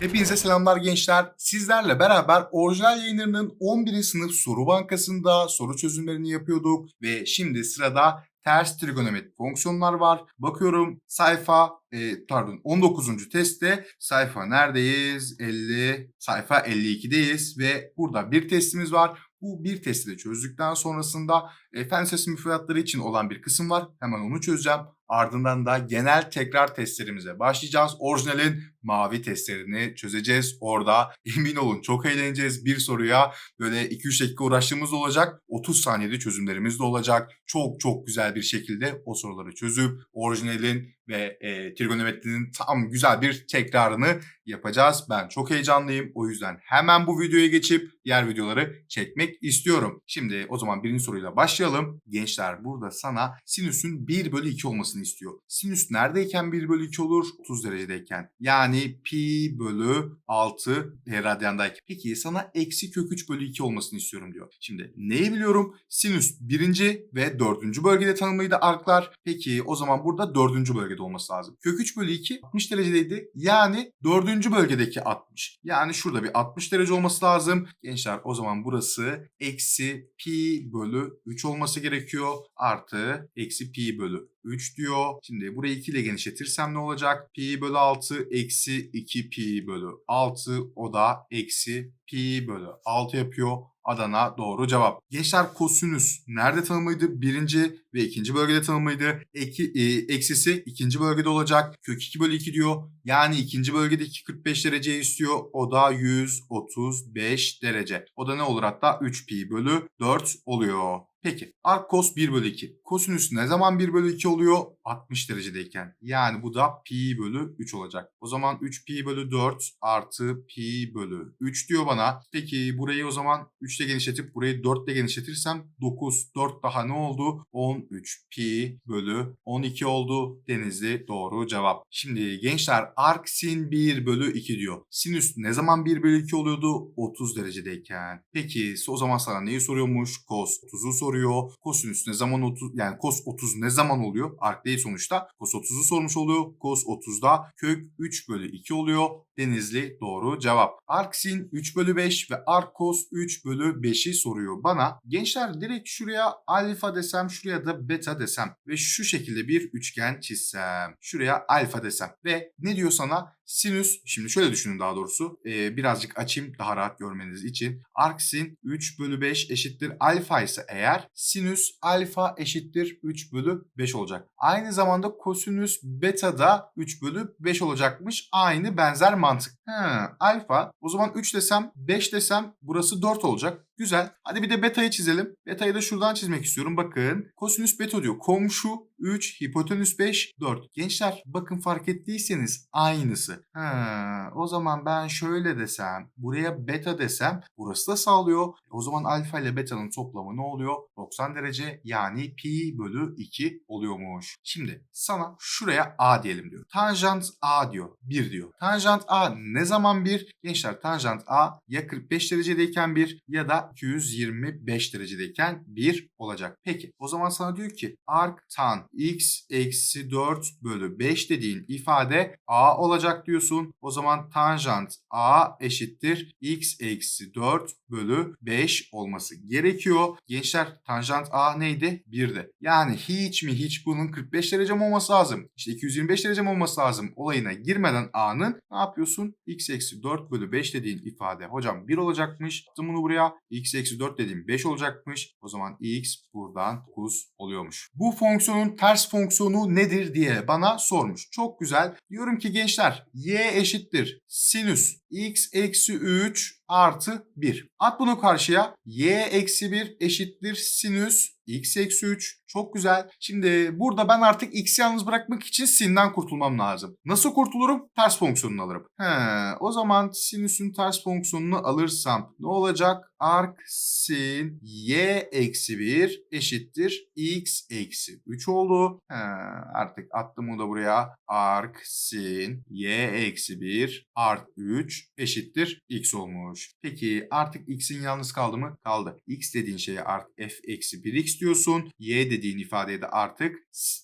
Hepinize selamlar gençler. Sizlerle beraber orijinal yayınlarının 11. sınıf soru bankasında soru çözümlerini yapıyorduk ve şimdi sırada ters trigonometrik fonksiyonlar var. Bakıyorum sayfa e, pardon 19. testte sayfa neredeyiz? 50 sayfa 52'deyiz ve burada bir testimiz var. Bu bir testi de çözdükten sonrasında e, fen lisesi müfredatları için olan bir kısım var. Hemen onu çözeceğim. Ardından da genel tekrar testlerimize başlayacağız. Orijinalin mavi testlerini çözeceğiz. Orada emin olun çok eğleneceğiz. Bir soruya böyle 2-3 dakika uğraştığımız da olacak. 30 saniyede çözümlerimiz de olacak. Çok çok güzel bir şekilde o soruları çözüp orijinalin ve e, trigonometrinin tam güzel bir tekrarını yapacağız. Ben çok heyecanlıyım. O yüzden hemen bu videoya geçip diğer videoları çekmek istiyorum. Şimdi o zaman birinci soruyla başlayalım. Gençler burada sana sinüsün 1 bölü 2 olmasını istiyor. Sinüs neredeyken 1 bölü 2 olur? 30 derecedeyken. Yani pi bölü 6 e, radyandayken. Peki sana eksi kök 3 bölü 2 olmasını istiyorum diyor. Şimdi neyi biliyorum? Sinüs birinci ve dördüncü bölgede tanımlıydı arklar. Peki o zaman burada dördüncü bölgede olması lazım. Kök 3 bölü 2 60 derecedeydi. Yani dördüncü bölgedeki 60. Yani şurada bir 60 derece olması lazım. Gençler o zaman burası eksi pi bölü 3 olması gerekiyor. Artı eksi pi bölü 3 diyor. Şimdi burayı 2 ile genişletirsem ne olacak? Pi bölü 6 eksi 2 pi bölü 6 o da eksi pi bölü 6 yapıyor. Adana doğru cevap. Gençler kosinüs nerede tanımlıydı? Birinci ve ikinci bölgede tanımlıydı. Eki, e, eksisi ikinci bölgede olacak. Kök 2 bölü 2 diyor. Yani ikinci bölgedeki 45 dereceyi istiyor. O da 135 derece. O da ne olur hatta 3 pi bölü 4 oluyor. Peki arc cos 1 bölü 2. Kosinüs ne zaman 1 bölü 2 oluyor? 60 derecedeyken. Yani bu da pi bölü 3 olacak. O zaman 3 pi bölü 4 artı pi bölü 3 diyor bana. Peki burayı o zaman 3 ile genişletip burayı 4 ile genişletirsem 9, 4 daha ne oldu? 13 pi bölü 12 oldu. Denizli doğru cevap. Şimdi gençler arc sin 1 bölü 2 diyor. Sinüs ne zaman 1 bölü 2 oluyordu? 30 derecedeyken. Peki o zaman sana neyi soruyormuş? Cos 30'u soruyor. Kosinüs ne zaman 30 yani cos 30 ne zaman oluyor? Arc değil sonuçta. Cos 30'u sormuş oluyor. Cos 30'da kök 3 bölü 2 oluyor. Denizli doğru cevap. Arc sin 3 bölü 5 ve arc cos 3 bölü 5'i soruyor bana. Gençler direkt şuraya alfa desem şuraya da beta desem ve şu şekilde bir üçgen çizsem. Şuraya alfa desem ve ne diyor sana? Sinüs, şimdi şöyle düşünün daha doğrusu. Ee, birazcık açayım daha rahat görmeniz için. Arc sin 3 bölü 5 eşittir alfa ise eğer sinüs alfa eşittir 3 bölü 5 olacak. Aynı zamanda kosinüs beta da 3 bölü 5 olacakmış. Aynı benzer mantık. He, alfa o zaman 3 desem 5 desem burası 4 olacak. Güzel. Hadi bir de beta'yı çizelim. Beta'yı da şuradan çizmek istiyorum. Bakın. Kosinüs beta diyor. Komşu 3, hipotenüs 5, 4. Gençler bakın fark ettiyseniz aynısı. Ha, o zaman ben şöyle desem, buraya beta desem burası da sağlıyor. O zaman alfa ile beta'nın toplamı ne oluyor? 90 derece yani pi bölü 2 oluyormuş. Şimdi sana şuraya a diyelim diyor. Tanjant a diyor. 1 diyor. Tanjant a ne zaman 1? Gençler tanjant a ya 45 derecedeyken 1 ya da 225 derecedeyken 1 olacak. Peki o zaman sana diyor ki arc tan x eksi 4 bölü 5 dediğin ifade a olacak diyorsun. O zaman tanjant a eşittir x eksi 4 bölü 5 olması gerekiyor. Gençler tanjant a neydi? 1'di. Yani hiç mi hiç bunun 45 derece mi olması lazım? İşte 225 derece mi olması lazım? Olayına girmeden a'nın ne yapıyorsun? x eksi 4 bölü 5 dediğin ifade. Hocam 1 olacakmış. Attım bunu buraya. X eksi 4 dediğim 5 olacakmış. O zaman x buradan 9 oluyormuş. Bu fonksiyonun ters fonksiyonu nedir diye bana sormuş. Çok güzel. Diyorum ki gençler y eşittir sinüs x eksi 3 artı 1. At bunu karşıya. y eksi 1 eşittir sinüs x eksi 3. Çok güzel. Şimdi burada ben artık x'i yalnız bırakmak için sin'den kurtulmam lazım. Nasıl kurtulurum? Ters fonksiyonunu alırım. He, o zaman sinüsün ters fonksiyonunu alırsam ne olacak? Arc sin y eksi 1 eşittir x eksi 3 oldu. He, artık attım onu da buraya. Arc sin y eksi 1 art 3 eşittir x olmuş. Soruyormuş. Peki artık x'in yalnız kaldı mı? Kaldı. x dediğin şeye artık f eksi 1x diyorsun. y dediğin ifadeye de artık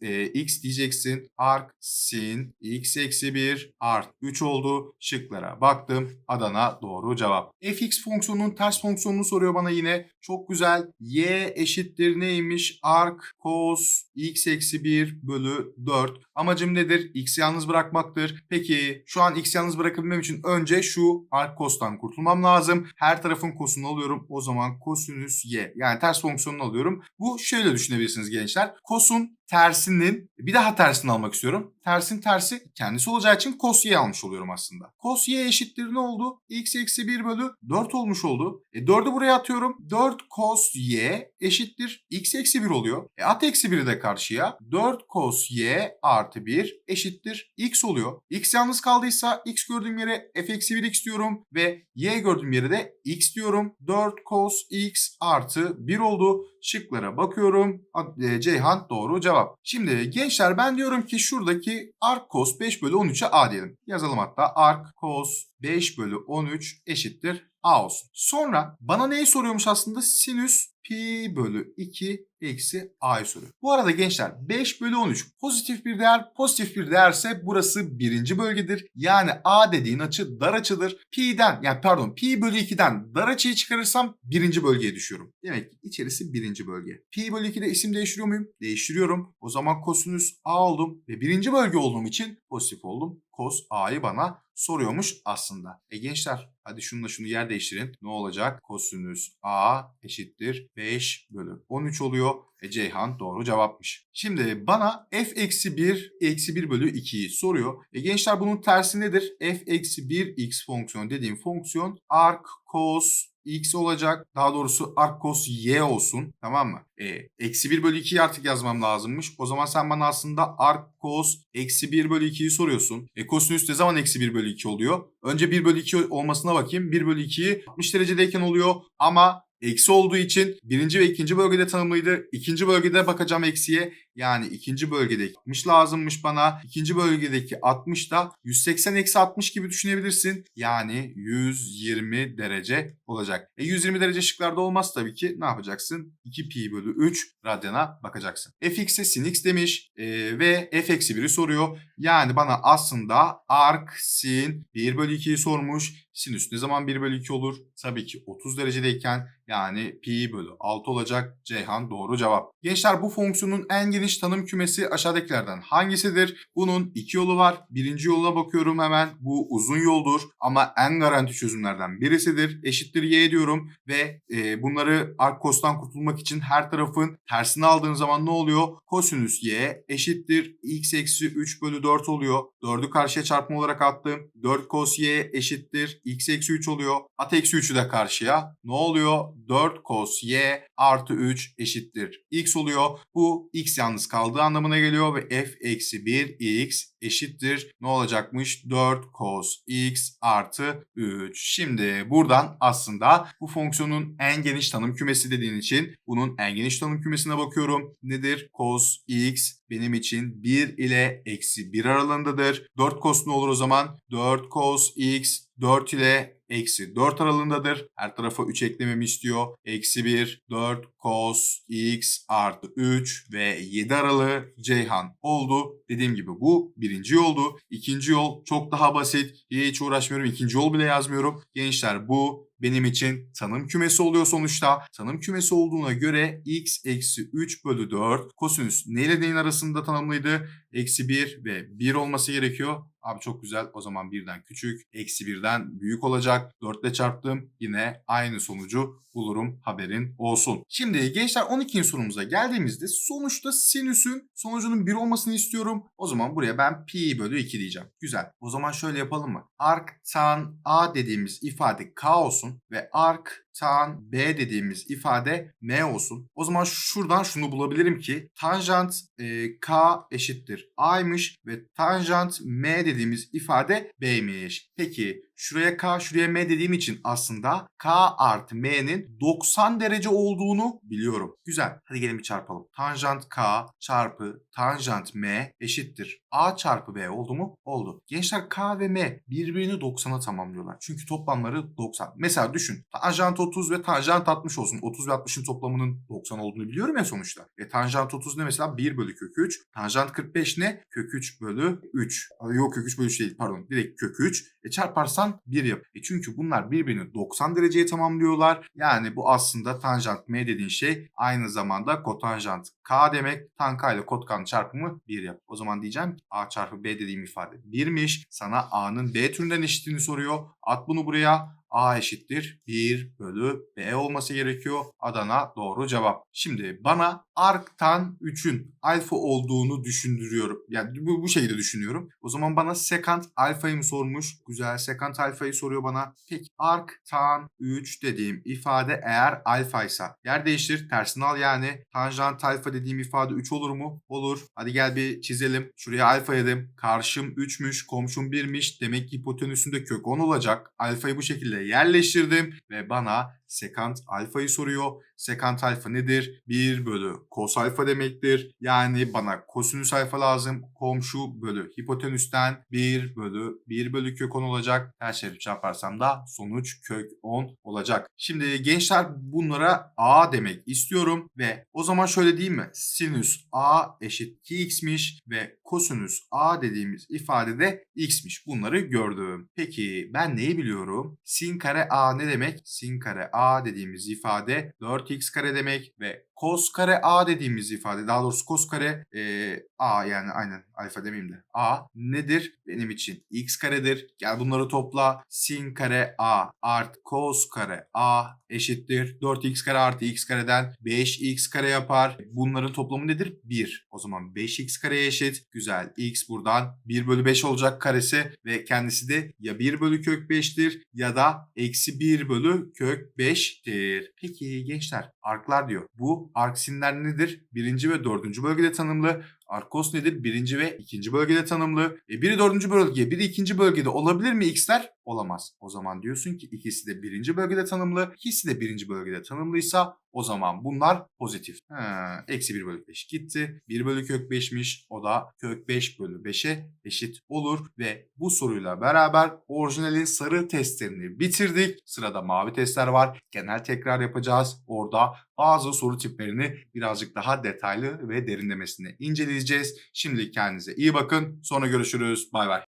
e, x diyeceksin. Arc sin x eksi 1 art 3 oldu. Şıklara baktım. Adana doğru cevap. fx fonksiyonunun ters fonksiyonunu soruyor bana yine. Çok güzel. y eşittir neymiş? Arc cos x eksi 1 bölü 4. Amacım nedir? X'i yalnız bırakmaktır. Peki şu an X'i yalnız bırakabilmem için önce şu arc cos'tan kurtulmam lazım. Her tarafın cos'unu alıyorum. O zaman kosinüs y yani ters fonksiyonunu alıyorum. Bu şöyle düşünebilirsiniz gençler. Cos'un tersinin bir daha tersini almak istiyorum. Tersin tersi kendisi olacağı için cos y almış oluyorum aslında. Cos y eşittir ne oldu? x eksi 1 bölü 4 olmuş oldu. E 4'ü buraya atıyorum. 4 cos y eşittir x eksi 1 oluyor. E at eksi 1'i de karşıya. 4 cos y artı 1 eşittir x oluyor. x yalnız kaldıysa x gördüğüm yere f eksi 1 x diyorum ve y gördüğüm yere de x diyorum. 4 cos x artı 1 oldu. Şıklara bakıyorum. E, Ceyhan doğru cevap. Şimdi gençler ben diyorum ki şuradaki arc cos 5 bölü 13'e a diyelim. Yazalım hatta arc cos 5 bölü 13 eşittir a olsun. Sonra bana neyi soruyormuş aslında? Sinüs pi bölü 2 eksi a'yı soruyor. Bu arada gençler 5 bölü 13 pozitif bir değer pozitif bir değerse burası birinci bölgedir. Yani a dediğin açı dar açıdır. Pi'den yani pardon pi bölü 2'den dar açıyı çıkarırsam birinci bölgeye düşüyorum. Demek ki içerisi birinci bölge. Pi bölü 2'de isim değiştiriyor muyum? Değiştiriyorum. O zaman kosinüs a oldum ve birinci bölge olduğum için pozitif oldum. Kos a'yı bana soruyormuş aslında. E gençler hadi şununla şunu yer değiştirin. Ne olacak? Kosinüs a eşittir 5 bölü 13 oluyor. E Ceyhan doğru cevapmış. Şimdi bana f eksi 1 eksi 1 bölü 2'yi soruyor. E gençler bunun tersi nedir? f eksi 1 x fonksiyon dediğim fonksiyon arc cos x olacak. Daha doğrusu arc cos y olsun. Tamam mı? E, eksi 1 bölü 2'yi artık yazmam lazımmış. O zaman sen bana aslında arc cos eksi 1 bölü 2'yi soruyorsun. E kosinüs ne zaman eksi 1 bölü 2 oluyor? Önce 1 bölü 2 olmasına bakayım. 1 bölü 2'yi 60 derecedeyken oluyor. Ama Eksi olduğu için birinci ve ikinci bölgede tanımlıydı. İkinci bölgede bakacağım eksiye. Yani ikinci bölgedeki 60 lazımmış bana. İkinci bölgedeki 60 da 180 eksi 60 gibi düşünebilirsin. Yani 120 derece olacak. E 120 derece şıklarda olmaz tabii ki. Ne yapacaksın? 2 pi bölü 3 radyana bakacaksın. fx'e sin x demiş e, ve f eksi 1'i soruyor. Yani bana aslında arc sin 1 bölü 2'yi sormuş. Sinüs ne zaman 1 bölü 2 olur? Tabii ki 30 derecedeyken yani pi bölü 6 olacak. Ceyhan doğru cevap. Gençler bu fonksiyonun en geniş tanım kümesi aşağıdakilerden hangisidir? Bunun iki yolu var. Birinci yola bakıyorum hemen. Bu uzun yoldur ama en garanti çözümlerden birisidir. Eşittir y diyorum ve e, bunları arc kurtulmak için her tarafın tersini aldığın zaman ne oluyor? Kosinüs y eşittir x eksi 3 bölü 4 oluyor. 4'ü karşıya çarpma olarak attım. 4 cos y eşittir x eksi 3 oluyor. At eksi 3'ü de karşıya. Ne oluyor? 4 cos y artı 3 eşittir x oluyor. Bu x yalnız kaldığı anlamına geliyor ve f eksi 1 x eşittir. Ne olacakmış? 4 cos x artı 3. Şimdi buradan aslında bu fonksiyonun en geniş tanım kümesi dediğin için bunun en geniş tanım kümesine bakıyorum. Nedir? Cos x benim için 1 ile eksi 1 aralığındadır. 4 cos ne olur o zaman? 4 cos x 4 ile eksi 4 aralığındadır. Her tarafa 3 eklememi istiyor. Eksi 1, 4 cos x artı 3 ve 7 aralığı Ceyhan oldu. Dediğim gibi bu birinci yoldu. İkinci yol çok daha basit. Hiç uğraşmıyorum. İkinci yol bile yazmıyorum. Gençler bu benim için tanım kümesi oluyor sonuçta. Tanım kümesi olduğuna göre x eksi 3 bölü 4 kosinüs neyle neyin arasında tanımlıydı? Eksi 1 ve 1 olması gerekiyor. Abi çok güzel. O zaman birden küçük. Eksi birden büyük olacak. 4 ile çarptım. Yine aynı sonucu bulurum. Haberin olsun. Şimdi gençler 12. sorumuza geldiğimizde sonuçta sinüsün sonucunun 1 olmasını istiyorum. O zaman buraya ben pi bölü 2 diyeceğim. Güzel. O zaman şöyle yapalım mı? Arc tan a dediğimiz ifade k olsun ve arc tan b dediğimiz ifade m olsun. O zaman şuradan şunu bulabilirim ki tanjant e, k eşittir a'ymış ve tanjant m dediğimiz ifade b'ye eşit. Peki şuraya K şuraya M dediğim için aslında K artı M'nin 90 derece olduğunu biliyorum. Güzel. Hadi gelin bir çarpalım. Tanjant K çarpı tanjant M eşittir. A çarpı B oldu mu? Oldu. Gençler K ve M birbirini 90'a tamamlıyorlar. Çünkü toplamları 90. Mesela düşün. Tanjant 30 ve tanjant 60 olsun. 30 ve 60'ın toplamının 90 olduğunu biliyorum ya sonuçta. E tanjant 30 ne mesela? 1 bölü kök 3. Tanjant 45 ne? Kök 3 bölü 3. Ay, Yok kök 3 bölü 3 değil pardon. Direkt kök 3. E çarparsan 1 yap. E çünkü bunlar birbirini 90 dereceye tamamlıyorlar. Yani bu aslında tanjant M dediğin şey aynı zamanda kotanjant K demek. Tan ile kotkan çarpımı 1 yap. O zaman diyeceğim A çarpı B dediğim ifade 1'miş. Sana A'nın B türünden eşitliğini soruyor. At bunu buraya. A eşittir 1 bölü B olması gerekiyor. Adana doğru cevap. Şimdi bana arktan 3'ün alfa olduğunu düşündürüyorum. Yani bu, bu şekilde düşünüyorum. O zaman bana sekant alfayı mı sormuş? Güzel sekant alfayı soruyor bana. Peki arktan 3 dediğim ifade eğer alfaysa yer değiştir tersini al yani. Tanjant alfa dediğim ifade 3 olur mu? Olur. Hadi gel bir çizelim. Şuraya alfa yedim. Karşım 3'müş, komşum 1'miş. Demek ki hipotenüsünde kök 10 olacak. Alfayı bu şekilde yerleştirdim ve bana sekant alfayı soruyor. Sekant alfa nedir? 1 bölü kos alfa demektir. Yani bana kosinüs alfa lazım. Komşu bölü hipotenüsten 1 bölü 1 bölü kök 10 olacak. Her şeyi çarparsam da sonuç kök 10 olacak. Şimdi gençler bunlara a demek istiyorum ve o zaman şöyle diyeyim mi? Sinüs a eşit 2x'miş ve kosinüs a dediğimiz ifade de x'miş. Bunları gördüm. Peki ben neyi biliyorum? Sin kare a ne demek? Sin kare dediğimiz ifade 4x kare demek ve kos kare a dediğimiz ifade daha doğrusu kos kare e, a yani aynen alfa demeyeyim de a nedir? Benim için x karedir. Gel bunları topla. Sin kare a art kos kare a eşittir. 4x kare artı x kareden 5x kare yapar. Bunların toplamı nedir? 1. O zaman 5x kareye eşit. Güzel. x buradan 1 bölü 5 olacak karesi ve kendisi de ya 1 bölü kök 5'tir ya da eksi 1 bölü kök 5'tir. Peki gençler arklar diyor. Bu arksinler nedir? Birinci ve dördüncü bölgede tanımlı. Arkos nedir? Birinci ve ikinci bölgede tanımlı. E biri dördüncü bölge, biri ikinci bölgede olabilir mi x'ler? Olamaz. O zaman diyorsun ki ikisi de birinci bölgede tanımlı, ikisi de birinci bölgede tanımlıysa o zaman bunlar pozitif. Ha, eksi 1 bölü 5 gitti. 1 bölü kök 5'miş. O da kök 5 bölü 5'e eşit olur. Ve bu soruyla beraber orijinalin sarı testlerini bitirdik. Sırada mavi testler var. Genel tekrar yapacağız. Orada bazı soru tiplerini birazcık daha detaylı ve derinlemesine inceleyeceğiz. Şimdilik kendinize iyi bakın. Sonra görüşürüz. Bay bay.